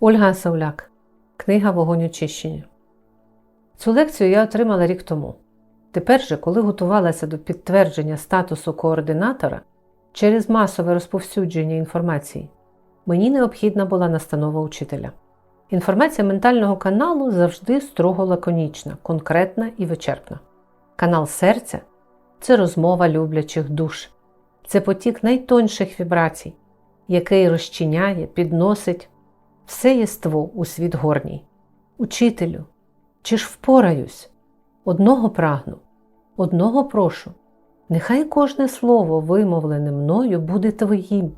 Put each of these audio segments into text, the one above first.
Ольга Сауляк. Книга Вогонь очищення. Цю лекцію я отримала рік тому. Тепер же, коли готувалася до підтвердження статусу координатора через масове розповсюдження інформації, мені необхідна була настанова учителя. Інформація ментального каналу завжди строго лаконічна, конкретна і вичерпна. Канал серця це розмова люблячих душ, це потік найтонших вібрацій, який розчиняє, підносить все єство у світ горній. Учителю, чи ж впораюсь? Одного прагну, одного прошу. Нехай кожне слово, вимовлене мною, буде твоїм,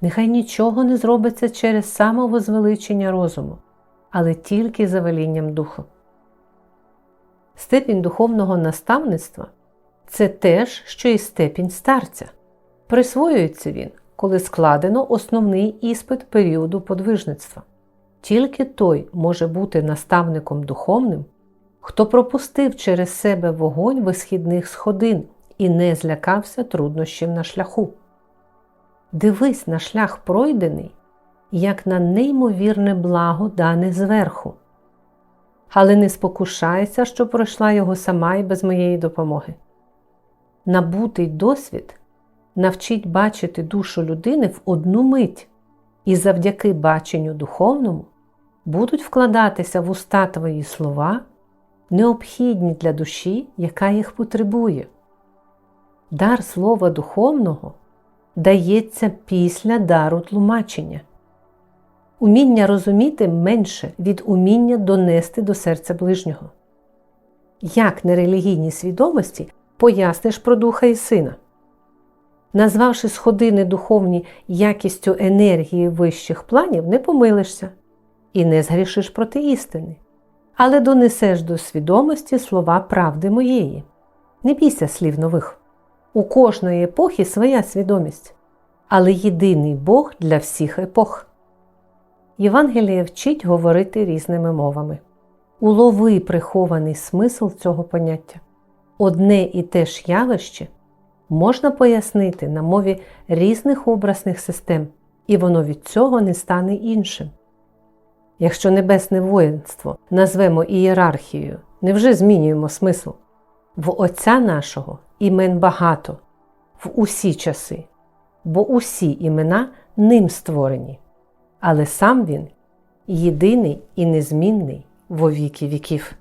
нехай нічого не зробиться через самовозвеличення розуму, але тільки за велінням духу. Степінь духовного наставництва це теж, що і степінь старця. Присвоюється він, коли складено основний іспит періоду подвижництва. Тільки той може бути наставником духовним, хто пропустив через себе вогонь висхідних сходин і не злякався труднощів на шляху. Дивись на шлях пройдений, як на неймовірне благо дане зверху, але не спокушайся, що пройшла його сама і без моєї допомоги. Набутий досвід навчить бачити душу людини в одну мить, і завдяки баченню духовному будуть вкладатися в уста твої слова, необхідні для душі, яка їх потребує. Дар слова духовного дається після дару тлумачення. Уміння розуміти менше від уміння донести до серця ближнього. Як нерелігійній свідомості поясниш про духа і сина? Назвавши сходини духовні якістю енергії вищих планів, не помилишся і не згрішиш проти істини, але донесеш до свідомості слова правди моєї. Не бійся слів нових. У кожної епохи своя свідомість, але єдиний Бог для всіх епох. Євангеліє вчить говорити різними мовами. Улови прихований смисл цього поняття. Одне і те ж явище можна пояснити на мові різних образних систем, і воно від цього не стане іншим. Якщо небесне воїнство назвемо ієрархією, невже змінюємо смисл? В Отця нашого імен багато, в усі часи, бо усі імена ним створені, але сам він єдиний і незмінний во віки віків.